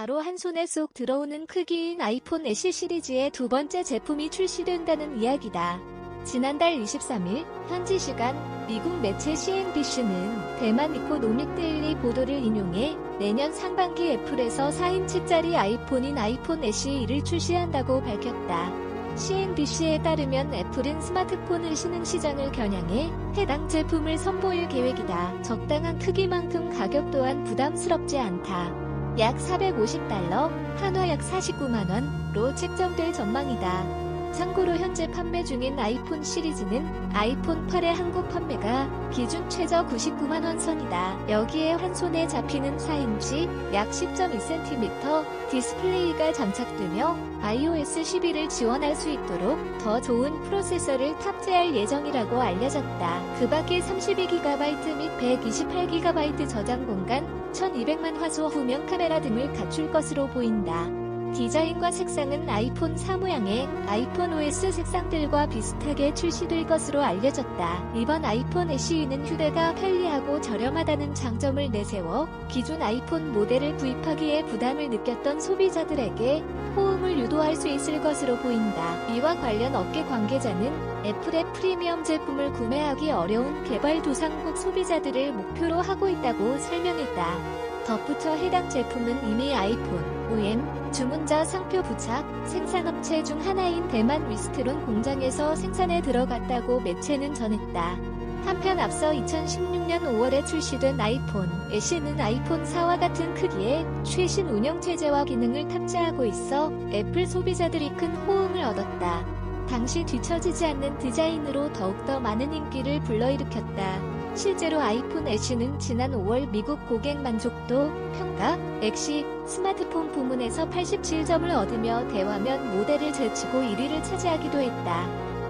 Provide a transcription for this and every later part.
바로 한 손에 쏙 들어오는 크기인 아이폰 SE 시리즈의 두 번째 제품이 출시된다는 이야기다. 지난달 23일 현지 시간 미국 매체 CNBC는 대만 이코노믹 데일리 보도를 인용해 내년 상반기 애플에서 4인치짜리 아이폰인 아이폰 SE를 출시한다고 밝혔다. CNBC에 따르면 애플은 스마트폰을 신흥 시장을 겨냥해 해당 제품을 선보일 계획이다. 적당한 크기만큼 가격 또한 부담스럽지 않다. 약 450달러, 한화 약 49만원로 책정될 전망이다. 참고로 현재 판매 중인 아이폰 시리즈는 아이폰 8의 한국 판매가 기준 최저 99만원 선이다. 여기에 한 손에 잡히는 4인치 약 10.2cm 디스플레이가 장착되며 iOS 11을 지원할 수 있도록 더 좋은 프로세서를 탑재할 예정이라고 알려졌다. 그 밖에 32GB 및 128GB 저장 공간, 1200만 화소 후면 카메라 등을 갖출 것으로 보인다. 디자인과 색상은 아이폰 4 모양의 아이폰 OS 색상들과 비슷하게 출시될 것으로 알려졌다. 이번 아이폰 SE는 휴대가 편리하고 저렴하다는 장점을 내세워 기존 아이폰 모델을 구입하기에 부담을 느꼈던 소비자들에게 호응을 유도할 수 있을 것으로 보인다. 이와 관련 업계 관계자는 애플의 프리미엄 제품을 구매하기 어려운 개발 도상국 소비자들을 목표로 하고 있다고 설명했다. 덧붙여 해당 제품은 이미 아이폰, OM, 주문자 상표 부착, 생산업체 중 하나인 대만 위스트론 공장에서 생산에 들어갔다고 매체는 전했다. 한편 앞서 2016년 5월에 출시된 아이폰 SE는 아이폰 4와 같은 크기의 최신 운영체제와 기능을 탑재하고 있어 애플 소비자들이 큰 호응을 얻었다. 당시 뒤처지지 않는 디자인으로 더욱더 많은 인기를 불러일으켰다. 실제로 아이폰 SE는 지난 5월 미국 고객 만족도 평가 엑시 스마트폰 부문에서 87점을 얻으며 대화면 모델을 제치고 1위를 차지하기도 했다.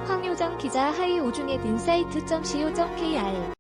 황효정 기자 하이 오중의 인사이트.co.kr